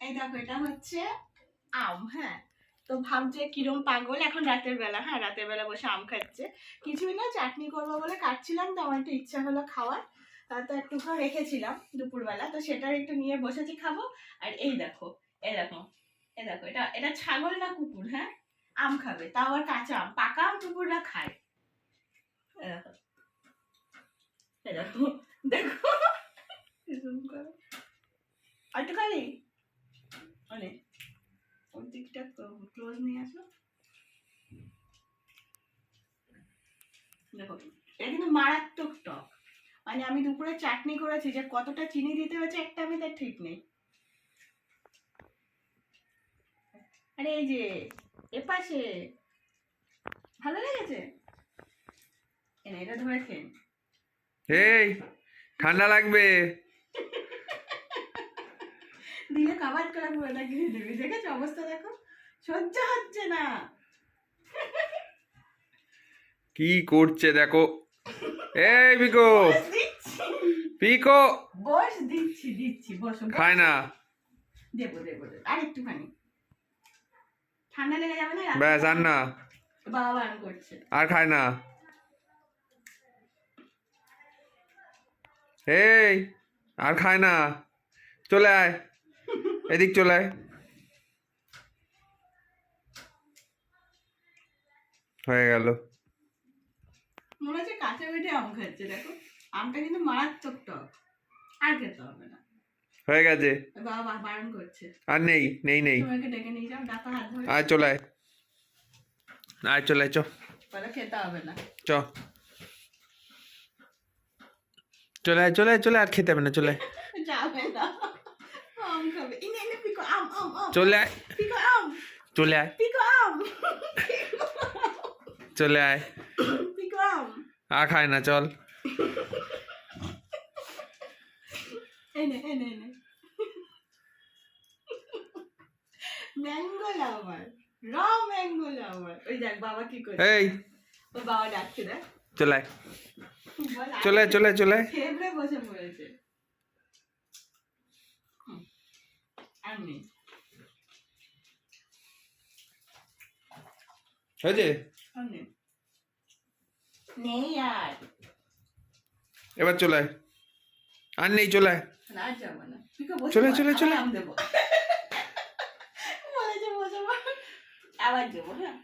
এই হ্যাঁ? তো ভাবছে কিরম পাগল, এখন রাতের বেলা হ্যাঁ? রাতের বেলা বসে আম খাচ্ছে। কিছুই না, চাটনি করব বলে কাটছিলাম, তো আমার একটু ইচ্ছা হলো খাওয়ার। তা করে রেখেছিলাম দুপুরবেলা, তো সেটা একটু নিয়ে বসেছি খাব। আর এই দেখো এই দেখো দেখো, এটা এটা ছাগল না কুকুর হ্যাঁ? আম খাবে, তাও আবার কাঁচা আম, পাকা আম কুকুররা খায়। দেখো দেখো দেখো এরকম করে। আর একটু খালি অনেক দিকটা ক্লোজ নিয়ে আসো। দেখো, এটা কিন্তু মারাত্মক টক। মানে আমি দুপুরে চাটনি করেছি, যে কতটা চিনি দিতে হয়েছে, একটা আমি তার ঠিক নেই। আরে এই যে, এপাশে, ভালো লেগেছে? এটা ধরে খেয়ে এই, ঠান্ডা লাগবে। দিয়ে কাবার করে পুরোটা গিয়ে দিবি। দেখেছ অবস্থা দেখো? সহ্য হচ্ছে না। কি করছে দেখো? এই পিকো পিকো বস দিচ্ছি দিচ্ছি। বসো। খায় না। দেবো দেবো দেবো। আর একটুখানি। ঠান্ডা লেগে যাবে না? ব্যাস আর না। বাবা বারণ করছে। আর খায় না। এই আর খায় না। চলে আয়। এদিক চলে হয়ে গেল। মনে হচ্ছে কাঁচা বেটে আম খাচ্ছে দেখো। আমটা কিন্তু মারাত্মক টক আর খেতে হবে না। হয়ে গেছে। বাবা বারণ করছে। আর নেই নেই নেই। তোমাকে ডেকে নিয়ে যাও ডাকা হাত ধরে আয় চলে আয়। আয় চলে আয় চ। খেতে হবে না। চ। চলে আয় চলে আয় চলে আর খেতে হবে না চলে আয়। খাবে ইনে পিকো আম আম আম চলে আয় পিকো আম চলে আয় পিকো আম চলে আয় পিকো আম আর খায় না চল এনে এনে এনে ম্যাঙ্গো লাভার র ম্যাঙ্গো লাভার ওই দেখ বাবা কি করে এই ওই বাবা ডাকছে দেখ চলে চলে চলে চলে বসে পড়েছে নেই হয়েছে? নেই আর। এবার চলে আয়। আর নেই চলে চলে, চলে, চলে। আম। আবার দেবো হ্যাঁ?